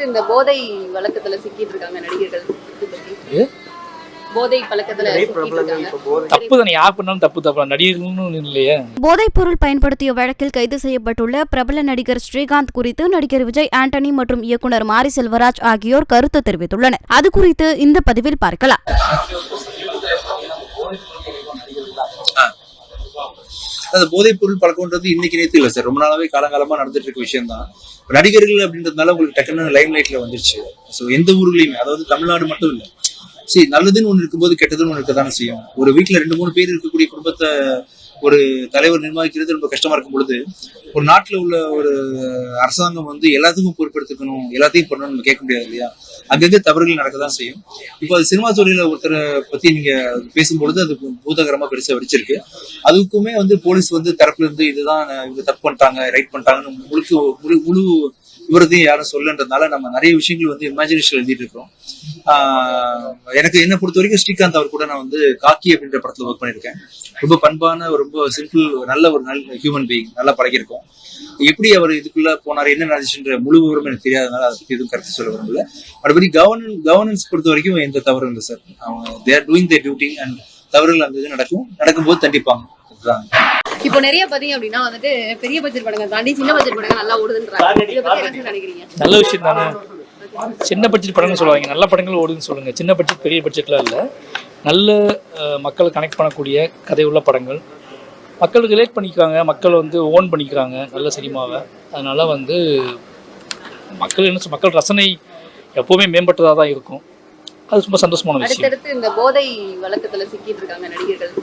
அடுத்தடுத்து இந்த போதை வழக்கத்துல சிக்கிட்டு இருக்காங்க நடிகர்கள்? போதை போதைப்பொருள் பயன்படுத்திய வழக்கில் கைது செய்யப்பட்டுள்ள பிரபல நடிகர் ஸ்ரீகாந்த் குறித்து நடிகர் விஜய் ஆண்டனி மற்றும் இயக்குனர் மாரி செல்வராஜ் ஆகியோர் கருத்து தெரிவித்துள்ளனர். அது குறித்து இந்த பதிவில் பார்க்கலாம். அந்த போதைப் பொருள் பழக்கம்ன்றது இன்னைக்கு நேத்து இல்ல சார். ரொம்ப நாளாவே காலங்காலமா நடந்துட்டு இருக்க விஷயம் தான் நடிகர்கள் அப்படின்றதுனால உங்களுக்கு டக்குன்னு லைம் லைட்ல வந்துருச்சு. ஸோ எந்த ஊர்லயுமே அதாவது தமிழ்நாடு மட்டும் இல்ல. சரி நல்லதுன்னு ஒண்ணு இருக்கும்போது கெட்டதுன்னு ஒண்ணு இருக்கதானே செய்யும். ஒரு வீட்ல ரெண்டு மூணு பேர் இருக்கக்கூடிய குடும்பத்தை ஒரு தலைவர் நிர்வகிக்கிறது ரொம்ப கஷ்டமா இருக்கும் பொழுது ஒரு நாட்டுல உள்ள ஒரு அரசாங்கம் வந்து எல்லாத்துக்கும் பொறுப்பெடுத்துக்கணும் எல்லாத்தையும் பண்ணணும் நம்ம கேட்க முடியாது இல்லையா? அங்கங்க தவறுகள் நடக்க தான் செய்யும். இப்போ அது சினிமா துறையில ஒருத்தரை பத்தி நீங்க பேசும்பொழுது அது பூதகரமா பெருசா வெடிச்சிருக்கு. அதுக்குமே வந்து போலீஸ் வந்து தரப்புல இருந்து இதுதான் இவங்க தப்பு பண்ணிட்டாங்க ரைட் பண்ணிட்டாங்கன்னு முழுக்க முழு முழு விவரத்தையும் யாரும் சொல்லன்றதுனால நம்ம நிறைய விஷயங்கள் வந்து இமேஜினேஷன் எழுதிட்டு இருக்கோம் எனக்கு என்ன பொறுத்த வரைக்கும் ஸ்ரீகாந்த் அவர் கூட நான் வந்து காக்கி அப்படின்ற படத்துல ஒர்க் பண்ணியிருக்கேன். ரொம்ப பண்பான ரொம்ப சிம்பிள் நல்ல ஒரு நல்ல ஹியூமன் பீயிங் நல்லா பழகிருக்கோம் எப்படி அவர் இதுக்குள்ள போனார் என்ன நடந்துச்சுன்ற முழு விவரம் எனக்கு தெரியாதனால அதை பத்தி எதுவும் கருத்து சொல்ல விரும்பல. மறுபடி கவர்னன் கவர்னன்ஸ் பொறுத்த வரைக்கும் எந்த தவறும் இல்லை சார் அவங்க they're doing their duty and தவறுகள் அந்த இது நடக்கும். நடக்கும்போது தண்டிப்பாங்க அதுதான். இப்போ நிறைய பாத்தீங்க அப்படின்னா வந்துட்டு பெரிய பட்ஜெட் படங்கள் தாண்டி சின்ன பட்ஜெட் படங்கள் நல்லா ஓடுதுன்றாங்க. நல்ல விஷயம் தானே? சின்ன பட்ஜெட் படம்னு சொல்லுவாங்க. நல்ல படங்கள் ஓடுதுன்னு சொல்லுங்க. சின்ன பட்ஜெட் பெரிய பட்ஜெட்லாம் இல்லை. நல்ல மக்களை கனெக்ட் பண்ணக்கூடிய கதை உள்ள படங்கள். மக்களுக்கு ரிலேட் பண்ணிக்கிறாங்க. மக்கள் வந்து ஓன் பண்ணிக்கிறாங்க. நல்ல சினிமாவை. அதனால வந்து மக்கள் என்ன மக்கள் ரசனை எப்போவுமே மேம்பட்டதாக தான் இருக்கும். அது ரொம்ப சந்தோஷமான விஷயம். அடுத்தடுத்து இந்த போதை வழக்கத்துல சிக்கிட்டு இருக்காங்க நடிகர்கள்?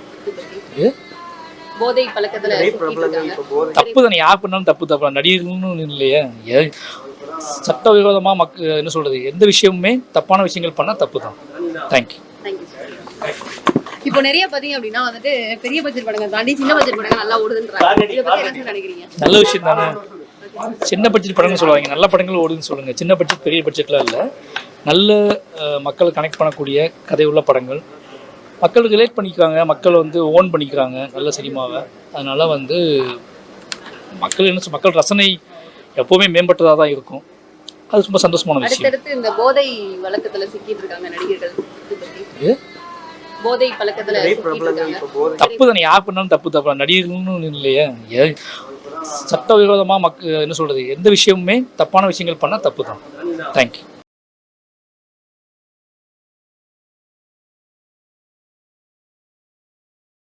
போதை பழக்கத்துல தப்பு தானே. யார் பண்ணாலும் தப்பு தப்பு நடிகர்கள்னு இல்லையே. சட்டவிரோதமாக மக் என்ன சொல்றது எந்த விஷயமுமே தப்பான விஷயங்கள் பண்ணால் தப்பு தான் தேங்க்யூ இப்போ நிறைய பாத்தீங்க அப்படின்னா வந்துட்டு பெரிய பட்ஜெட் படங்கள் தாண்டி சின்ன பட்ஜெட் படங்கள் நல்லா ஓடுதுன்றாங்க. நினைக்கிறீங்க? நல்ல விஷயம் தானே? சின்ன பட்ஜெட் படம்னு சொல்லுவாங்க. நல்ல படங்கள் ஓடுதுன்னு சொல்லுங்க. சின்ன பட்ஜெட் பெரிய பட்ஜெட்லாம் இல்லை. நல்ல மக்களை கனெக்ட் பண்ணக்கூடிய கதை உள்ள படங்கள். மக்களுக்கு ரிலேட் பண்ணிக்கிறாங்க. மக்கள் வந்து ஓன் பண்ணிக்கிறாங்க. நல்ல சினிமாவை அதனால வந்து மக்கள் என்ன சொல் மக்கள் ரசனை எப்போவுமே மேம்பட்டதாக தான் இருக்கும். அது ரொம்ப சந்தோஷமான விஷயம். அடுத்தடுத்து இந்த போதை வழக்கத்துல சிக்கிட்டு இருக்காங்க நடிகர்கள்? போதை பழக்கத்துல தப்பு தானே யார் பண்ணாலும் தப்பு தப்பு நடிகர்கள்னு இல்லையே. ஏ? சட்டவிரோதமாக மக் என்ன சொல்றது? எந்த விஷயமுமே தப்பான விஷயங்கள் பண்ணால் தப்பு தான். தேங்க்யூ